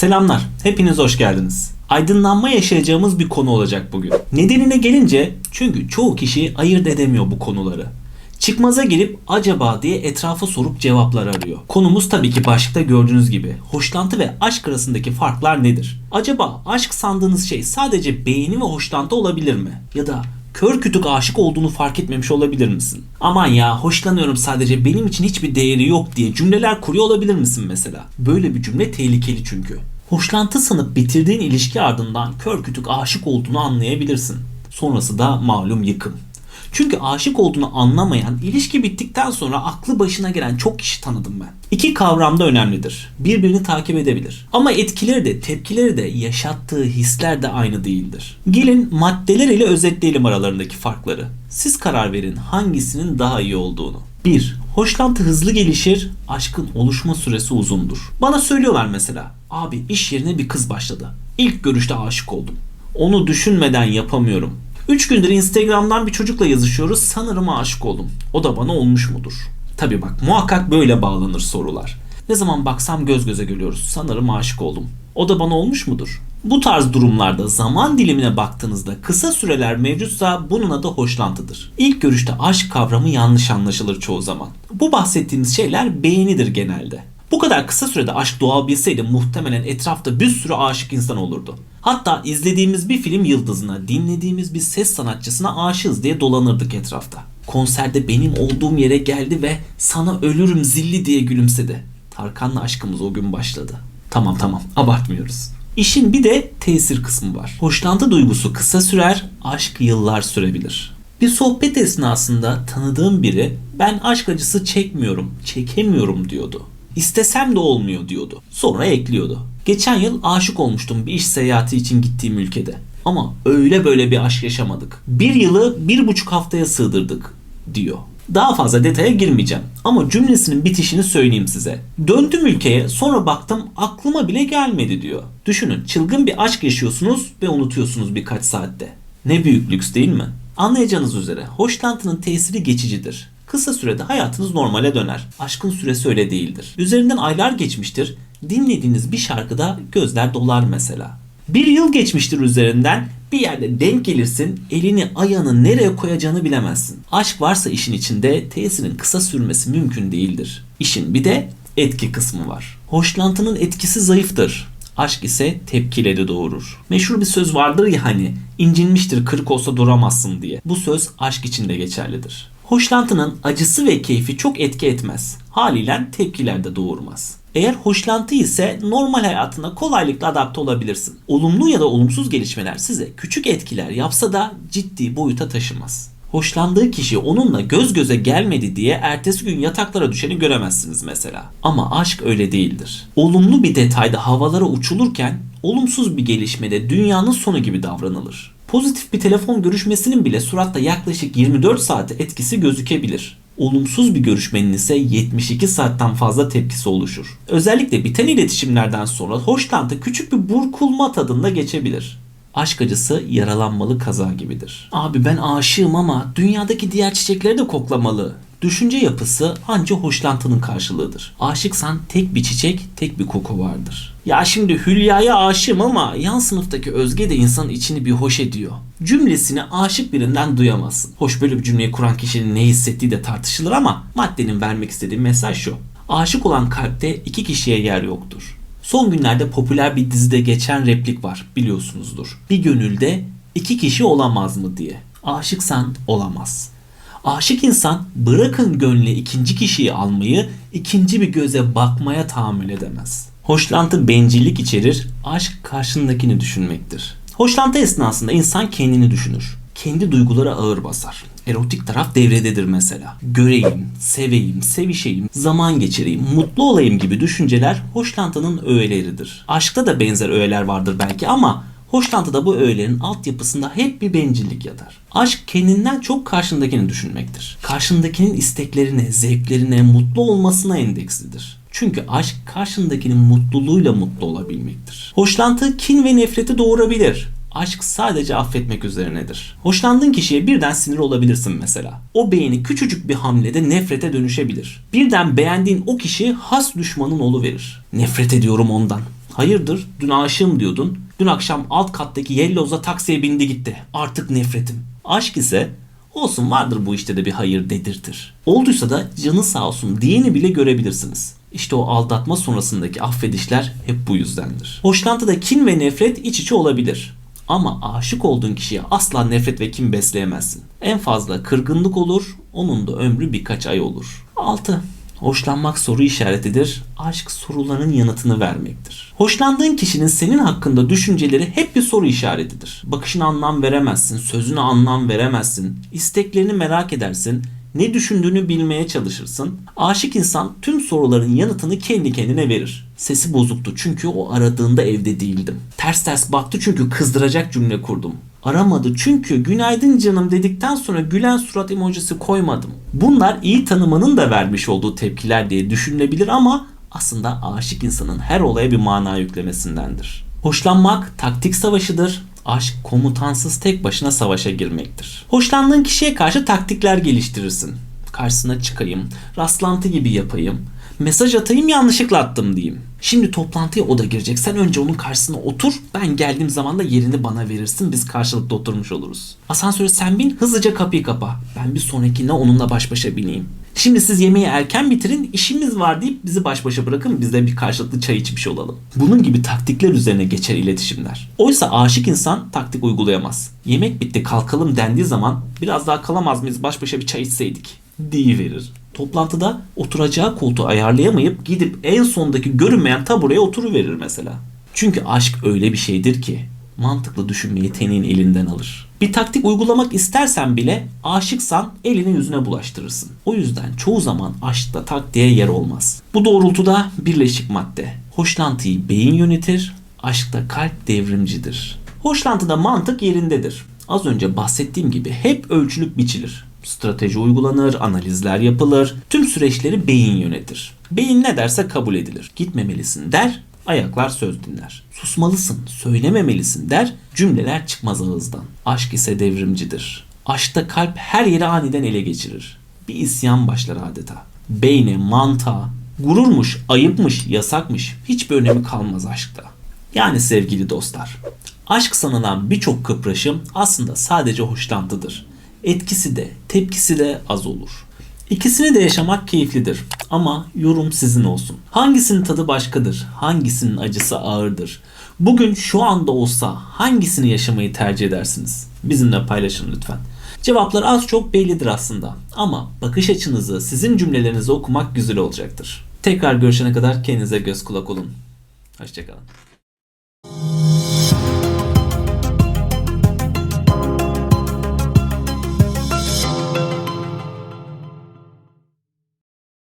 Selamlar, hepiniz hoş geldiniz. Aydınlanma yaşayacağımız bir konu olacak bugün. Nedenine gelince çünkü çoğu kişi ayırt edemiyor bu konuları. Çıkmaza girip acaba diye etrafa sorup cevaplar arıyor. Konumuz tabii ki başlıkta gördüğünüz gibi. Hoşlantı ve aşk arasındaki farklar nedir? Acaba aşk sandığınız şey sadece beğeni ve hoşlantı olabilir mi? Ya da kör kütük aşık olduğunu fark etmemiş olabilir misin? Aman ya hoşlanıyorum sadece benim için hiçbir değeri yok diye cümleler kuruyor olabilir misin mesela? Böyle bir cümle tehlikeli çünkü. Hoşlantı sanıp bitirdiğin ilişki ardından kör kütük aşık olduğunu anlayabilirsin. Sonrası da malum yıkım. Çünkü aşık olduğunu anlamayan, ilişki bittikten sonra aklı başına gelen çok kişi tanıdım ben. İki kavram da önemlidir. Birbirini takip edebilir. Ama etkileri de, tepkileri de, yaşattığı hisler de aynı değildir. Gelin maddeler ile özetleyelim aralarındaki farkları. Siz karar verin hangisinin daha iyi olduğunu. 1. Hoşlantı hızlı gelişir, aşkın oluşma süresi uzundur. Bana söylüyorlar mesela, abi iş yerine bir kız başladı. İlk görüşte aşık oldum. Onu düşünmeden yapamıyorum. 3 gündür Instagram'dan bir çocukla yazışıyoruz. Sanırım aşık oldum. O da bana olmuş mudur? Tabi bak muhakkak böyle bağlanır sorular. Ne zaman baksam göz göze geliyoruz. Sanırım aşık oldum. O da bana olmuş mudur? Bu tarz durumlarda zaman dilimine baktığınızda kısa süreler mevcutsa bunun adı hoşlantıdır. İlk görüşte aşk kavramı yanlış anlaşılır çoğu zaman. Bu bahsettiğimiz şeyler beğenidir genelde. Bu kadar kısa sürede aşk doğabilseydi muhtemelen etrafta bir sürü aşık insan olurdu. Hatta izlediğimiz bir film yıldızına, dinlediğimiz bir ses sanatçısına aşığız diye dolanırdık etrafta. Konserde benim olduğum yere geldi ve sana ölürüm zilli diye gülümsedi. Tarkan'la aşkımız o gün başladı. Tamam tamam abartmıyoruz. İşin bir de tesir kısmı var. Hoşlantı duygusu kısa sürer, aşk yıllar sürebilir. Bir sohbet esnasında tanıdığım biri ben aşk acısı çekmiyorum, çekemiyorum diyordu. İstesem de olmuyor diyordu. Sonra ekliyordu. Geçen yıl aşık olmuştum bir iş seyahati için gittiğim ülkede. Ama öyle böyle bir aşk yaşamadık. Bir yılı bir buçuk haftaya sığdırdık diyor. Daha fazla detaya girmeyeceğim ama cümlesinin bitişini söyleyeyim size. Döndüm ülkeye sonra baktım aklıma bile gelmedi diyor. Düşünün çılgın bir aşk yaşıyorsunuz ve unutuyorsunuz birkaç saatte. Ne büyük lüks değil mi? Anlayacağınız üzere hoşlantının tesiri geçicidir. Kısa sürede hayatınız normale döner. Aşkın süresi öyle değildir. Üzerinden aylar geçmiştir. Dinlediğiniz bir şarkıda gözler dolar mesela. Bir yıl geçmiştir üzerinden bir yerde denk gelirsin elini ayağını nereye koyacağını bilemezsin. Aşk varsa işin içinde tesirin kısa sürmesi mümkün değildir. İşin bir de etki kısmı var. Hoşlantının etkisi zayıftır. Aşk ise tepkileri doğurur. Meşhur bir söz vardır ya hani incinmiştir kırık olsa duramazsın diye. Bu söz aşk için de geçerlidir. Hoşlantının acısı ve keyfi çok etki etmez. Haliyle tepkiler de doğurmaz. Eğer hoşlantı ise normal hayatına kolaylıkla adapte olabilirsin. Olumlu ya da olumsuz gelişmeler size küçük etkiler yapsa da ciddi boyuta taşımaz. Hoşlandığı kişi onunla göz göze gelmedi diye ertesi gün yataklara düşeni göremezsiniz mesela. Ama aşk öyle değildir. Olumlu bir detayda havalara uçulurken olumsuz bir gelişmede dünyanın sonu gibi davranılır. Pozitif bir telefon görüşmesinin bile suratta yaklaşık 24 saate etkisi gözükebilir. Olumsuz bir görüşmenin ise 72 saatten fazla tepkisi oluşur. Özellikle biten iletişimlerden sonra hoşlantı küçük bir burkulma tadında geçebilir. Aşk acısı yaralanmalı kaza gibidir. Abi ben aşığım ama dünyadaki diğer çiçekleri de koklamalı. Düşünce yapısı anca hoşlantının karşılığıdır. Aşıksan tek bir çiçek, tek bir koku vardır. Ya şimdi Hülya'ya aşığım ama yan sınıftaki Özge de insanın içini bir hoş ediyor. Cümlesini aşık birinden duyamazsın. Hoş böyle bir cümleyi kuran kişinin ne hissettiği de tartışılır ama maddenin vermek istediği mesaj şu. Aşık olan kalpte iki kişiye yer yoktur. Son günlerde popüler bir dizide geçen replik var biliyorsunuzdur. Bir gönülde iki kişi olamaz mı diye. Aşıksan olamaz. Aşık insan bırakın gönlü ikinci kişiyi almayı, ikinci bir göze bakmaya tahammül edemez. Hoşlantı bencillik içerir, aşk karşındakini düşünmektir. Hoşlantı esnasında insan kendini düşünür. Kendi duygulara ağır basar. Erotik taraf devrededir mesela. Göreyim, seveyim, sevişeyim, zaman geçireyim, mutlu olayım gibi düşünceler hoşlantının öğeleridir. Aşkta da benzer öğeler vardır belki ama Hoşlantıda bu öğelerin altyapısında hep bir bencillik yatar. Aşk kendinden çok karşındakini düşünmektir. Karşındakinin isteklerine, zevklerine, mutlu olmasına endekslidir. Çünkü aşk karşındakinin mutluluğuyla mutlu olabilmektir. Hoşlantı kin ve nefreti doğurabilir. Aşk sadece affetmek üzerinedir. Hoşlandığın kişiye birden sinir olabilirsin mesela. O beğeni küçücük bir hamlede nefrete dönüşebilir. Birden beğendiğin o kişi has düşmanın verir. Nefret ediyorum ondan. Hayırdır dün aşığım diyordun. Dün akşam alt kattaki Yellows'a taksiye bindi gitti. Artık nefretim. Aşk ise olsun vardır bu işte de bir hayır dedirtir. Olduysa da canı sağ olsun diyeni bile görebilirsiniz. İşte o aldatma sonrasındaki affedişler hep bu yüzdendir. Hoşlantıda kin ve nefret iç içe olabilir. Ama aşık olduğun kişiye asla nefret ve kin besleyemezsin. En fazla kırgınlık olur, onun da ömrü birkaç ay olur. 6. Hoşlanmak soru işaretidir. Aşk soruların yanıtını vermektir. Hoşlandığın kişinin senin hakkında düşünceleri hep bir soru işaretidir. Bakışına anlam veremezsin, sözüne anlam veremezsin, isteklerini merak edersin, ne düşündüğünü bilmeye çalışırsın. Aşık insan tüm soruların yanıtını kendi kendine verir. Sesi bozuktu çünkü o aradığında evde değildim. Ters ters baktı çünkü kızdıracak cümle kurdum. Aramadı çünkü günaydın canım dedikten sonra gülen surat emojisi koymadım. Bunlar iyi tanımanın da vermiş olduğu tepkiler diye düşünülebilir ama aslında aşık insanın her olaya bir mana yüklemesindendir. Hoşlanmak taktik savaşıdır. Aşk komutansız tek başına savaşa girmektir. Hoşlandığın kişiye karşı taktikler geliştirirsin. Karşısına çıkayım, rastlantı gibi yapayım, mesaj atayım yanlışlıkla attım diyeyim. Şimdi toplantıya o da girecek. Sen önce onun karşısına otur. Ben geldiğim zaman da yerini bana verirsin. Biz karşılıklı oturmuş oluruz. Asansöre sen bin hızlıca kapıyı kapa. Ben bir sonrakinde onunla baş başa bineyim. Şimdi siz yemeği erken bitirin, işimiz var deyip bizi baş başa bırakın, biz de bir karşılıklı çay içmiş olalım. Bunun gibi taktikler üzerine geçer iletişimler. Oysa aşık insan taktik uygulayamaz. Yemek bitti kalkalım dendiği zaman biraz daha kalamaz mıyız baş başa bir çay içseydik verir. Toplantıda oturacağı koltuğu ayarlayamayıp gidip en sondaki görünmeyen tabureye oturuverir mesela. Çünkü aşk öyle bir şeydir ki mantıklı düşünmeyi tenin elinden alır. Bir taktik uygulamak istersen bile aşıksan elini yüzüne bulaştırırsın. O yüzden çoğu zaman aşkta taktiğe yer olmaz. Bu doğrultuda birleşik madde. Hoşlantıyı beyin yönetir, aşkta kalp devrimcidir. Hoşlantıda mantık yerindedir. Az önce bahsettiğim gibi hep ölçülüp biçilir. Strateji uygulanır, analizler yapılır. Tüm süreçleri beyin yönetir. Beyin ne derse kabul edilir. Gitmemelisin der, ayaklar söz dinler. Susmalısın, söylememelisin der, cümleler çıkmaz ağızdan. Aşk ise devrimcidir. Aşkta kalp her yeri aniden ele geçirir. Bir isyan başlar adeta. Beyne, mantığa, gururmuş, ayıpmış, yasakmış hiçbir önemi kalmaz aşkta. Yani sevgili dostlar, aşk sanılan birçok kıpraşım aslında sadece hoşlantıdır. Etkisi de, tepkisi de az olur. İkisini de yaşamak keyiflidir ama yorum sizin olsun. Hangisinin tadı başkadır? Hangisinin acısı ağırdır? Bugün şu anda olsa hangisini yaşamayı tercih edersiniz? Bizimle paylaşın lütfen. Cevaplar az çok bellidir aslında ama bakış açınızı, sizin cümlelerinizi okumak güzel olacaktır. Tekrar görüşene kadar kendinize göz kulak olun. Hoşçakalın.